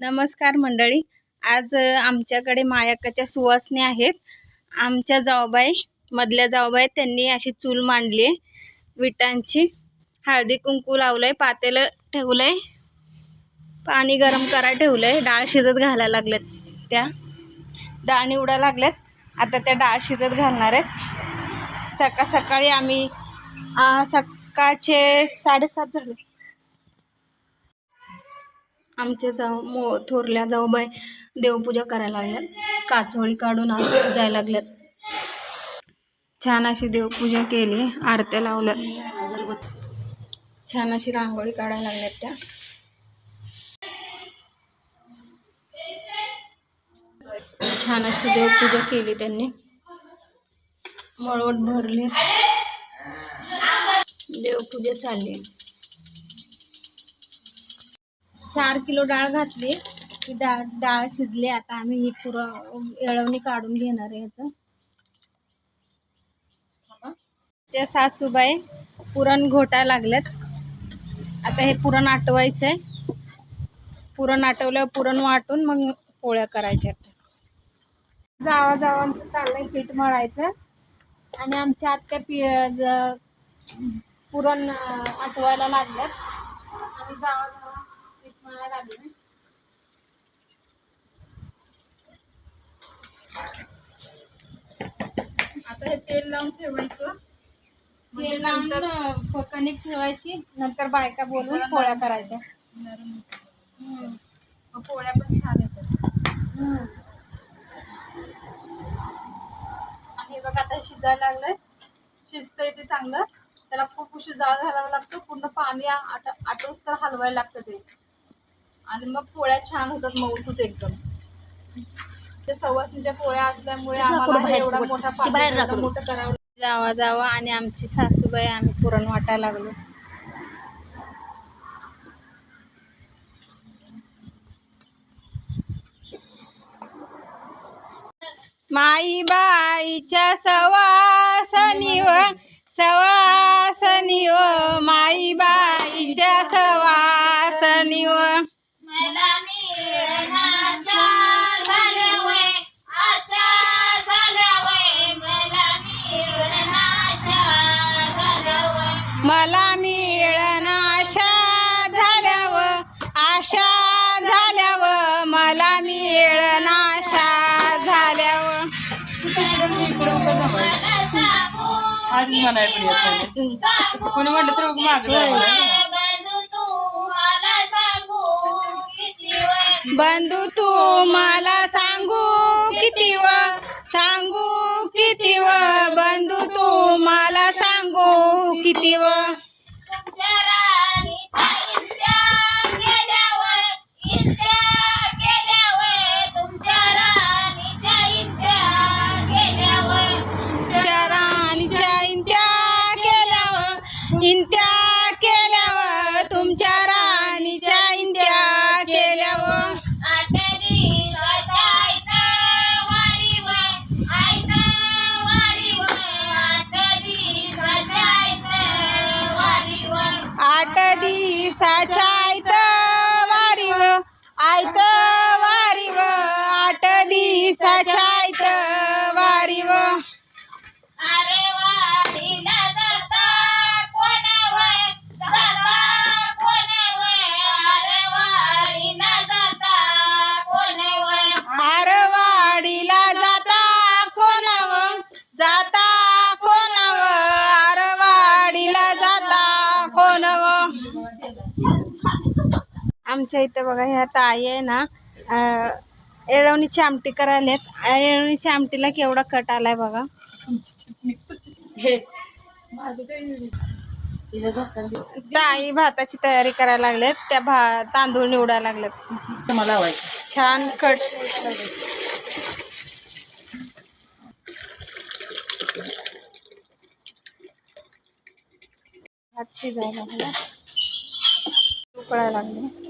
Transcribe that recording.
नमस्कार मंडळी. आज आमच्याकडे मायाकाच्या सुवासने आहेत. आमच्या जाऊबाई मधल्या जाऊबाई त्यांनी अशी चूल मांडली आहे. विटांची. हळदी कुंकू लावलंय पातेलं ठेवलंय. पाणी गरम करा ठेवलंय. डाळ शिजत घालायला लागल्यात त्या. डाळ निवडा लागल्यात. आता त्या डाळ शिजत घालणार आहेत. सकाळ सकाळी आम्ही सकाळचे साडेसात झाले. आमच्या जाऊ मो थोरल्या जाऊबाई देवपूजा करायला लागल्यात. काचोळी काढून आज जायला लागल्यात. छान अशी देवपूजा केली आरत्या लावल्यात. छान अशी रांगोळी काढायला लागल्यात त्या. छान अशी देवपूजा केली त्यांनी. मळवट भरली. देवपूजा चालली. चार किलो डाळ घातली. ती डाळ डाळ शिजली. आता आम्ही ही पुरण येळवणी काढून घेणार आहे ह्याचं. त्या सासूबाई पुरण घोटा लागल्यात. आता हे पुरण आटवायचं आहे पुरण आटवल्यावर पुरण वाटून मग पोळ्या करायच्या जावा जावांचं चाललंय पीठ मळायचं. आणि आमच्या आत्या काय ज- पुरण आटवायला लागल्यात. आणि जावा आता हे तेल लावून ठेवायचं. तेल लावून कणिक ठेवायची नंतर बायका बोलून पोळ्या करायच्या. पोळ्या पण छान येतात. हे बघा आता शिजायला लागलंय. शिजतंय ते चांगलं. त्याला खूप उशीर जाळ घालावा लागतो. पूर्ण पाणी आटोस तर हलवायला लागतं ते. आणि मग पोळ्या छान होतात मऊसूत एकदम. ते सवासणीच्या पोळ्या असल्यामुळे आम्हाला एवढा मोठा करावं जावा जावा आणि आमची सासूबाई आम्ही पुरण वाटायला लागलो. माई बाईच्या सवासनी व सवासनी व माई बाईच्या सवासनी व मला मिळण आशा झाल्यावर आशा झाल्यावर. मला मिळण आशा कोणी म्हटलं तर माग वय बंधू तू मला सांगू किती व? सांगू किती व? बंधू तू मला सांगू किती व दिसाच्या आमच्या इथं बघा ह्या ताई आहे ना येळवणीची आमटी करायलेत. येळवणीची आमटीला केवढा कट आलाय बघा. ताई भाताची तयारी करायला लागलेत. त्या भा तांदूळ निवडायला लागलेत. मला छान कट. भात शिजायला लागला उकळायला लागले